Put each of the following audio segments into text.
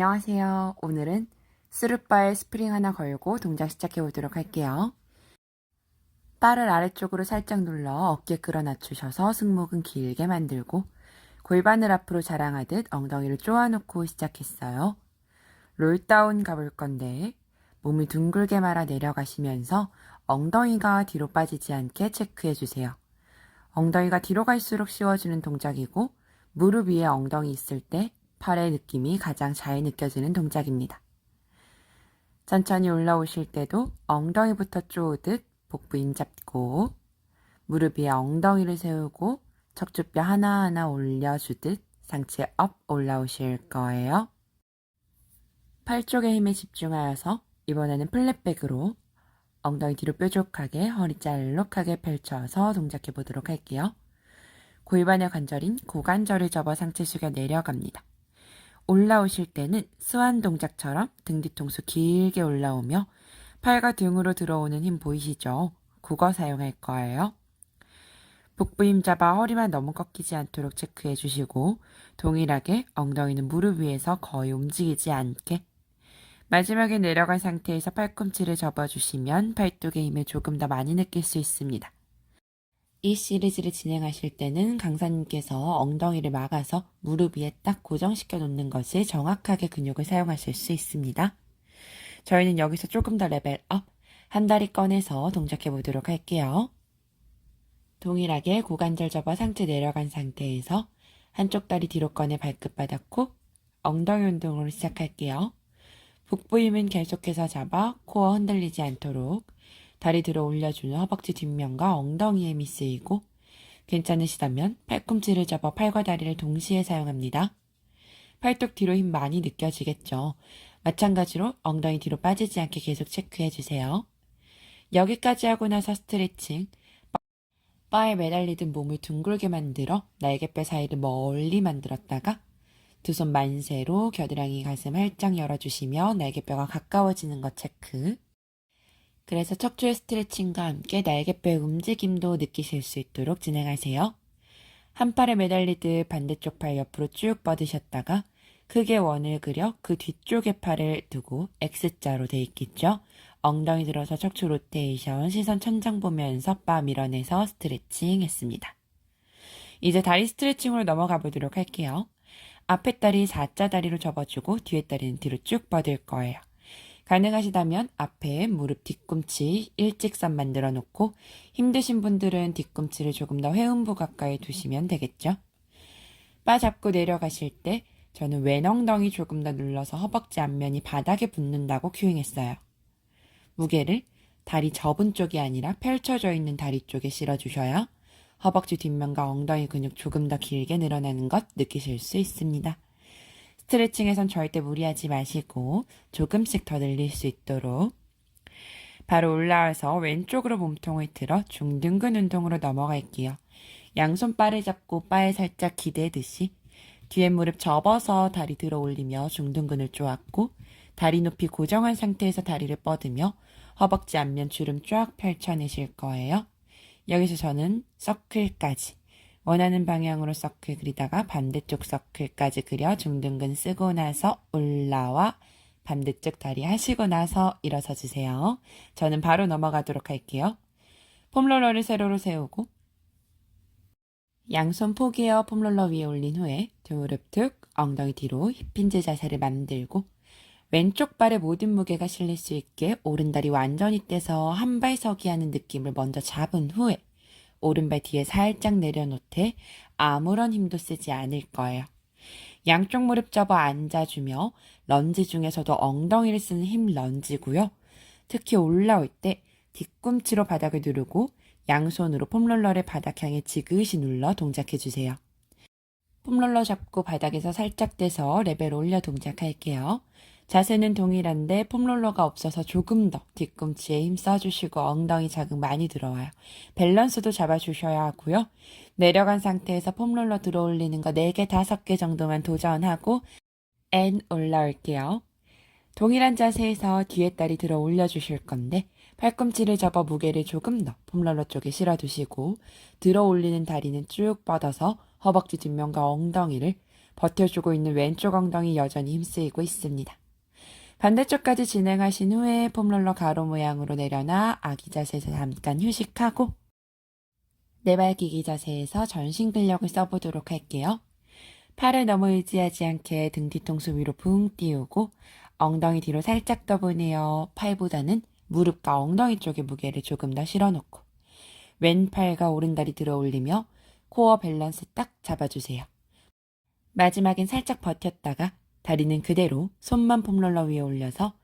안녕하세요. 오늘은 스루바에 스프링 하나 걸고 동작 시작해 보도록 할게요. 바를 아래쪽으로 살짝 눌러 어깨 끌어 낮추셔서 승모근 길게 만들고 골반을 앞으로 자랑하듯 엉덩이를 쪼아놓고 시작했어요. 롤다운 가볼 건데 몸을 둥글게 말아 내려가시면서 엉덩이가 뒤로 빠지지 않게 체크해 주세요. 엉덩이가 뒤로 갈수록 쉬워지는 동작이고 무릎 위에 엉덩이 있을 때 팔의 느낌이 가장 잘 느껴지는 동작입니다. 천천히 올라오실 때도 엉덩이부터 쪼으듯 복부 힘 잡고 무릎 위에 엉덩이를 세우고 척추뼈 하나하나 올려주듯 상체 업 올라오실 거예요. 팔 쪽의 힘에 집중하여서 이번에는 플랫백으로 엉덩이 뒤로 뾰족하게 허리 짤록하게 펼쳐서 동작해 보도록 할게요. 골반의 관절인 고관절을 접어 상체 숙여 내려갑니다. 올라오실 때는 스완 동작처럼 등 뒤통수 길게 올라오며 팔과 등으로 들어오는 힘 보이시죠? 그거 사용할 거예요. 복부 힘 잡아 허리만 너무 꺾이지 않도록 체크해 주시고 동일하게 엉덩이는 무릎 위에서 거의 움직이지 않게 마지막에 내려간 상태에서 팔꿈치를 접어주시면 팔뚝의 힘을 조금 더 많이 느낄 수 있습니다. 이 시리즈를 진행하실 때는 강사님께서 엉덩이를 막아서 무릎 위에 딱 고정시켜 놓는 것을 정확하게 근육을 사용하실 수 있습니다. 저희는 여기서 조금 더 레벨 업, 한 다리 꺼내서 동작해 보도록 할게요. 동일하게 고관절 접어 상체 내려간 상태에서 한쪽 다리 뒤로 꺼내 발끝 바닥 코, 엉덩이 운동으로 시작할게요. 복부 힘은 계속해서 잡아 코어 흔들리지 않도록 다리 들어 올려주는 허벅지 뒷면과 엉덩이에 미쓰이고 괜찮으시다면 팔꿈치를 접어 팔과 다리를 동시에 사용합니다. 팔뚝 뒤로 힘 많이 느껴지겠죠? 마찬가지로 엉덩이 뒤로 빠지지 않게 계속 체크해 주세요. 여기까지 하고 나서 스트레칭. 바에 매달리듯 몸을 둥글게 만들어 날개뼈 사이를 멀리 만들었다가 두 손 만세로 겨드랑이 가슴 활짝 열어주시며 날개뼈가 가까워지는 것 체크. 그래서 척추의 스트레칭과 함께 날개뼈의 움직임도 느끼실 수 있도록 진행하세요. 한 팔에 매달리듯 반대쪽 팔 옆으로 쭉 뻗으셨다가 크게 원을 그려 그 뒤쪽에 팔을 두고 X자로 돼 있겠죠? 엉덩이 들어서 척추 로테이션, 시선 천장 보면서 바 밀어내서 스트레칭 했습니다. 이제 다리 스트레칭으로 넘어가 보도록 할게요. 앞에 다리 4자 다리로 접어주고 뒤에 다리는 뒤로 쭉 뻗을 거예요. 가능하시다면 앞에 무릎 뒤꿈치 일직선 만들어 놓고 힘드신 분들은 뒤꿈치를 조금 더 회음부 가까이 두시면 되겠죠. 바 잡고 내려가실 때 저는 왼엉덩이 조금 더 눌러서 허벅지 앞면이 바닥에 붙는다고 큐잉했어요. 무게를 다리 접은 쪽이 아니라 펼쳐져 있는 다리 쪽에 실어주셔야 허벅지 뒷면과 엉덩이 근육 조금 더 길게 늘어나는 것 느끼실 수 있습니다. 스트레칭에선 절대 무리하지 마시고 조금씩 더 늘릴 수 있도록 바로 올라와서 왼쪽으로 몸통을 틀어 중등근 운동으로 넘어갈게요. 양손 바를 잡고 바에 살짝 기대듯이 뒤에 무릎 접어서 다리 들어 올리며 중등근을 쪼았고 다리 높이 고정한 상태에서 다리를 뻗으며 허벅지 앞면 주름 쫙 펼쳐내실 거예요. 여기서 저는 서클까지 원하는 방향으로 서클 그리다가 반대쪽 서클까지 그려 중등근 쓰고 나서 올라와 반대쪽 다리 하시고 나서 일어서 주세요. 저는 바로 넘어가도록 할게요. 폼롤러를 세로로 세우고 양손 포개어 폼롤러 위에 올린 후에 두 무릎 툭 엉덩이 뒤로 힙힌즈 자세를 만들고 왼쪽 발에 모든 무게가 실릴 수 있게 오른 다리 완전히 떼서 한 발 서기 하는 느낌을 먼저 잡은 후에 오른발 뒤에 살짝 내려놓되 아무런 힘도 쓰지 않을 거예요. 양쪽 무릎 접어 앉아주며 런지 중에서도 엉덩이를 쓰는 힘 런지고요. 특히 올라올 때 뒤꿈치로 바닥을 누르고 양손으로 폼롤러를 바닥 향해 지그시 눌러 동작해주세요. 폼롤러 잡고 바닥에서 살짝 떼서 레벨 올려 동작할게요. 자세는 동일한데 폼롤러가 없어서 조금 더 뒤꿈치에 힘 써주시고 엉덩이 자극 많이 들어와요. 밸런스도 잡아주셔야 하고요. 내려간 상태에서 폼롤러 들어 올리는 거 4개, 5개 정도만 도전하고 N 올라올게요. 동일한 자세에서 뒤에 다리 들어 올려주실 건데 팔꿈치를 접어 무게를 조금 더 폼롤러 쪽에 실어두시고 들어 올리는 다리는 쭉 뻗어서 허벅지 뒷면과 엉덩이를 버텨주고 있는 왼쪽 엉덩이 여전히 힘쓰이고 있습니다. 반대쪽까지 진행하신 후에 폼롤러 가로 모양으로 내려놔 아기 자세에서 잠깐 휴식하고 네발기기 자세에서 전신 근력을 써보도록 할게요. 팔을 너무 의지하지 않게 등 뒤통수 위로 붕 띄우고 엉덩이 뒤로 살짝 떠보내어 팔보다는 무릎과 엉덩이 쪽에 무게를 조금 더 실어놓고 왼팔과 오른다리 들어 올리며 코어 밸런스 딱 잡아주세요. 마지막엔 살짝 버텼다가 다리는 그대로 손만 폼롤러 위에 올려서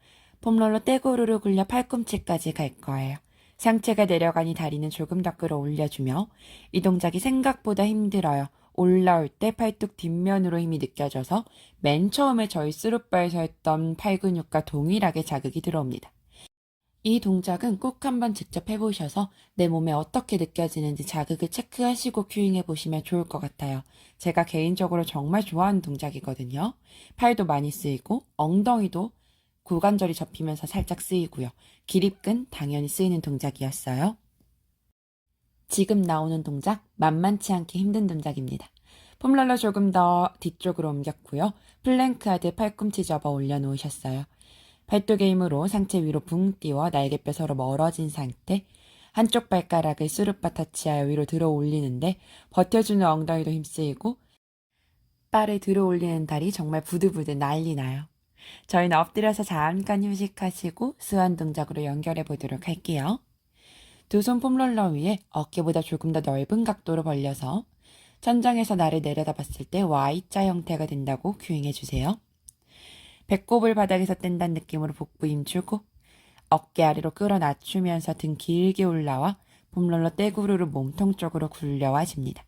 폼롤러 떼고루를 굴려 팔꿈치까지 갈 거예요. 상체가 내려가니 다리는 조금 더 끌어올려주며 이 동작이 생각보다 힘들어요. 올라올 때 팔뚝 뒷면으로 힘이 느껴져서 맨 처음에 저희 스룹바에서 했던 팔 근육과 동일하게 자극이 들어옵니다. 이 동작은 꼭 한번 직접 해보셔서 내 몸에 어떻게 느껴지는지 자극을 체크하시고 큐잉 해 보시면 좋을 것 같아요. 제가 개인적으로 정말 좋아하는 동작이거든요. 팔도 많이 쓰이고 엉덩이도 고관절이 접히면서 살짝 쓰이고요. 기립근 당연히 쓰이는 동작이었어요. 지금 나오는 동작 만만치 않게 힘든 동작입니다. 폼롤러 조금 더 뒤쪽으로 옮겼고요. 플랭크 하듯 팔꿈치 접어 올려놓으셨어요. 팔뚝의 힘으로 상체 위로 붕 띄워 날개뼈 서로 멀어진 상태. 한쪽 발가락을 수르바 터치하여 위로 들어 올리는데 버텨주는 엉덩이도 힘쓰이고 발을 들어 올리는 다리 정말 부들부들 난리 나요. 저희는 엎드려서 잠깐 휴식하시고 스완 동작으로 연결해 보도록 할게요. 두 손 폼롤러 위에 어깨보다 조금 더 넓은 각도로 벌려서 천장에서 나를 내려다 봤을 때 Y자 형태가 된다고 큐잉해 주세요. 배꼽을 바닥에서 뗀다는 느낌으로 복부 힘주고 어깨 아래로 끌어 낮추면서 등 길게 올라와 폼롤러 떼구르를 몸통 쪽으로 굴려와집니다.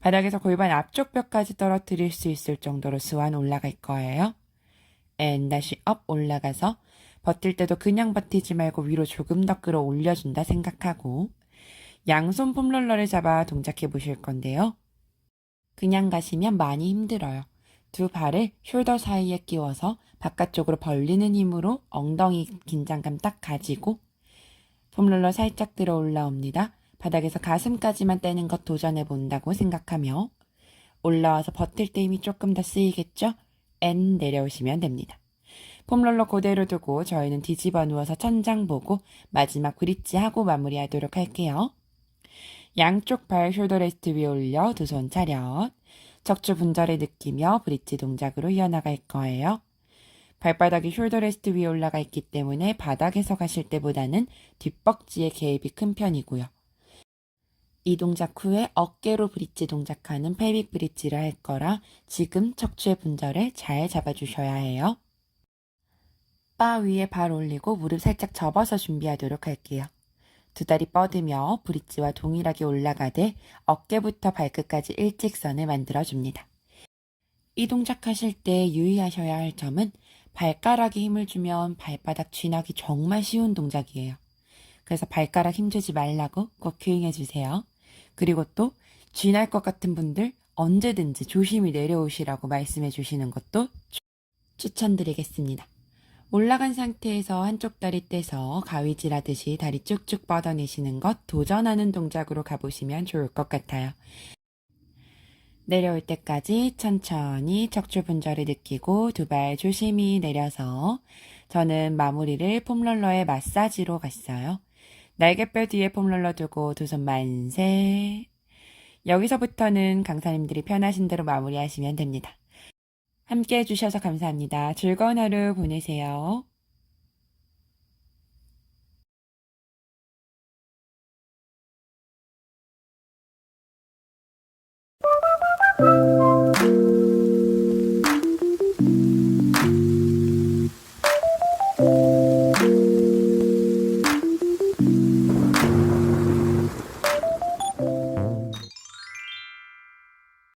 바닥에서 골반 앞쪽 뼈까지 떨어뜨릴 수 있을 정도로 스완 올라갈 거예요. 앤 다시 업 올라가서 버틸 때도 그냥 버티지 말고 위로 조금 더 끌어 올려준다 생각하고 양손 폼롤러를 잡아 동작해 보실 건데요. 그냥 가시면 많이 힘들어요. 두 발을 숄더 사이에 끼워서 바깥쪽으로 벌리는 힘으로 엉덩이 긴장감 딱 가지고 폼롤러 살짝 들어 올라옵니다. 바닥에서 가슴까지만 떼는 것 도전해 본다고 생각하며 올라와서 버틸 때 힘이 조금 더 쓰이겠죠? N 내려오시면 됩니다. 폼롤러 그대로 두고 저희는 뒤집어 누워서 천장 보고 마지막 브릿지 하고 마무리하도록 할게요. 양쪽 발 숄더 레스트 위에 올려 두 손 차렷. 척추 분절을 느끼며 브릿지 동작으로 이어나갈 거예요. 발바닥이 숄더 레스트 위에 올라가 있기 때문에 바닥에서 가실 때보다는 뒷벅지의 개입이 큰 편이고요. 이 동작 후에 어깨로 브릿지 동작하는 펠빅 브릿지를 할 거라 지금 척추의 분절을 잘 잡아주셔야 해요. 바 위에 발 올리고 무릎 살짝 접어서 준비하도록 할게요. 두 다리 뻗으며 브릿지와 동일하게 올라가되 어깨부터 발끝까지 일직선을 만들어줍니다. 이 동작 하실 때 유의하셔야 할 점은 발가락에 힘을 주면 발바닥 쥐나기 정말 쉬운 동작이에요. 그래서 발가락 힘주지 말라고 꼭 큐잉해 주세요. 그리고 또 쥐날 것 같은 분들 언제든지 조심히 내려오시라고 말씀해 주시는 것도 추- 추천드리겠습니다. 올라간 상태에서 한쪽 다리 떼서 가위질 하듯이 다리 쭉쭉 뻗어내시는 것 도전하는 동작으로 가보시면 좋을 것 같아요. 내려올 때까지 천천히 척추 분절을 느끼고 두 발 조심히 내려서 저는 마무리를 폼롤러의 마사지로 갔어요. 날개뼈 뒤에 폼롤러 두고 두 손 만세. 여기서부터는 강사님들이 편하신 대로 마무리하시면 됩니다. 함께 해주셔서 감사합니다. 즐거운 하루 보내세요.